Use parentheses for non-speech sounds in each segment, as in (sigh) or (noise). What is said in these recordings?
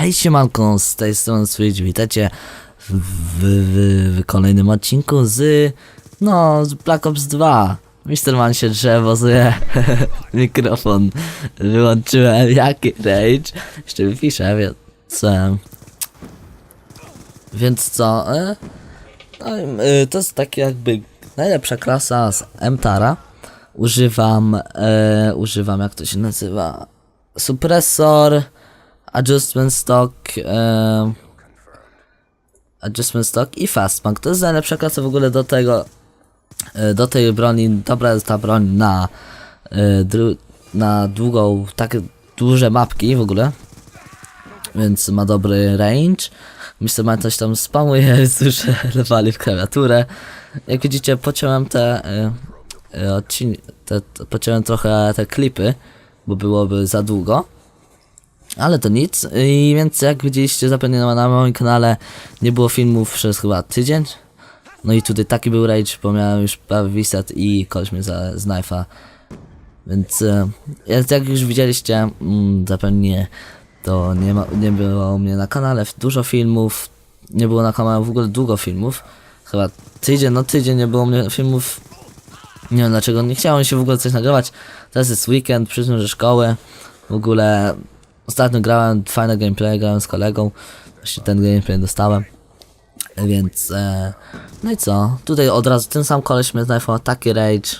Hej siemanko, z tej strony Switch, witajcie w, w, w, kolejnym odcinku z, no, z Black Ops 2. Mr. Man się drzewo zje, (laughs) mikrofon wyłączyłem, jaki rage, jeszcze mi pisze, więc, więc co, e, no, e, to jest takie jakby najlepsza klasa z MTara. Używam, e, używam jak to się nazywa, supresor, adjustment stock, e, adjustment stock i fastpunk. To jest najlepsza klasa w ogóle do tego, e, do tej broni. Dobra jest ta broń na, e, na długą, takie duże mapki w ogóle. Więc ma dobry range. Mr. Man coś tam spamuje, (laughs) słyszę, wali w klawiaturę. Jak widzicie, pociąłem te, e, odcin- te, te pociąłem trochę te klipy, bo byłoby za długo. Ale to nic. I więc jak widzieliście zapewne na, moim kanale nie było filmów przez chyba tydzień. No i tutaj taki był rage, bo miałem już prawie reset i koleś mnie za, z knife'a. Więc e, jak- jak już widzieliście, mm, zapewne to nie, ma, nie było u mnie na kanale dużo filmów. Nie było na kanale w ogóle długo filmów. Chyba tydzień, no tydzień nie było u mnie filmów. Nie wiem dlaczego, nie chciało mi się w ogóle coś nagrywać. Teraz jest weekend, przyszedłem ze szkoły. W ogóle ostatnio grałem fajne gameplay, grałem z kolegą. Właśnie ten gameplay dostałem. Więc, e, no i co? Tutaj od razu ten sam koleś mnie znajdował taki rage.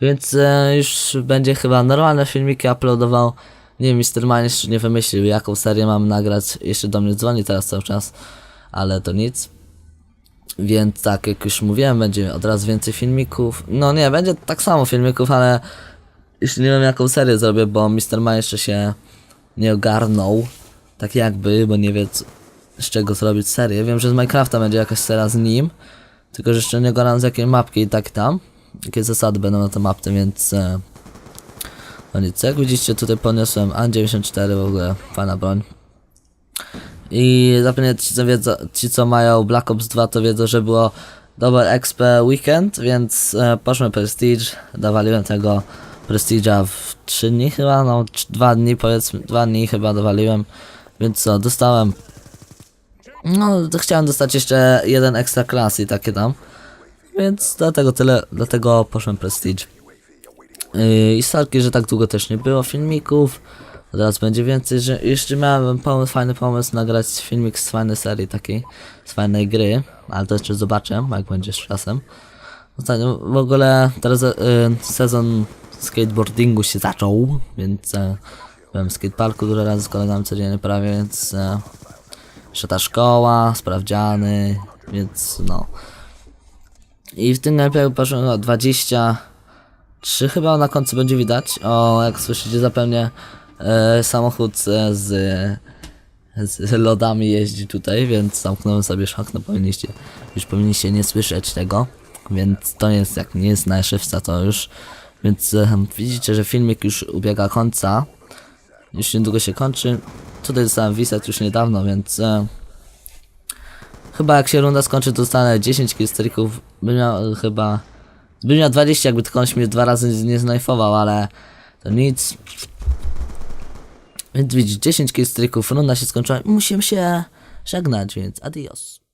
Więc e, już będzie chyba normalne filmiki uploadował. Nie wiem, Mr. Man jeszcze nie wymyślił jaką serię mam nagrać. Jeszcze do mnie dzwoni teraz cały czas. Ale to nic. Więc tak, jak już mówiłem, będzie od razu więcej filmików. No nie, będzie tak samo filmików, ale jeszcze nie wiem jaką serię zrobię, bo Mr. Ma jeszcze się nie ogarnął. Tak jakby, bo nie wie c- z czego zrobić serię. Wiem, że z Minecrafta będzie jakaś seria z nim. Tylko, że jeszcze nie ogarnam z jakiej mapki i tak tam. Jakie zasady będą na te mapy, więc... E, no nic, jak widzicie tutaj podniosłem A94 w ogóle, fajna broń. I zapewne ci co, wiedzą, ci co mają Black Ops 2 to wiedzą, że było Double XP Weekend, więc e, poszłem Prestige, dowaliłem tego Prestige'a w 3 dni chyba, no 2 dni powiedzmy, 2 dni chyba dowaliłem, więc co, dostałem no, to chciałem dostać jeszcze jeden extra class i takie tam, więc dlatego tyle, dlatego poszłem Prestige. Yy, I sorki, że tak długo też nie było filmików. Teraz będzie więcej, że jeszcze miałem pomysł, fajny pomysł nagrać filmik z fajnej serii takiej, z fajnej gry, ale to jeszcze zobaczę, jak będzie z czasem. Ostatnio w ogóle teraz yy, sezon skateboardingu się zaczął, więc e, byłem w skateparku dużo razy z kolegami codziennie prawie, więc e, jeszcze ta szkoła, sprawdziany, więc no. I w tym najpierw poszło o 20 Trzy chyba na końcu będzie widać. O, jak słyszycie zapewne e, samochód e, z, z lodami jeździ tutaj, więc zamknąłem sobie szok, no powinniście, już powinniście nie słyszeć tego, więc to jest, jak nie jest najszybsza to już, więc e, widzicie, że filmik już ubiega końca, już niedługo się kończy, tutaj dostałem wiset już niedawno, więc e, chyba jak się runda skończy, to dostanę 10 killstreaków, bym miał e, chyba Bym miał 20, jakby tylko ktoś mnie dwa razy nie znajfował, ale to nic. Więc widzisz, 10 killstreaków, runda się skończyła. Musimy się żegnać, więc adios.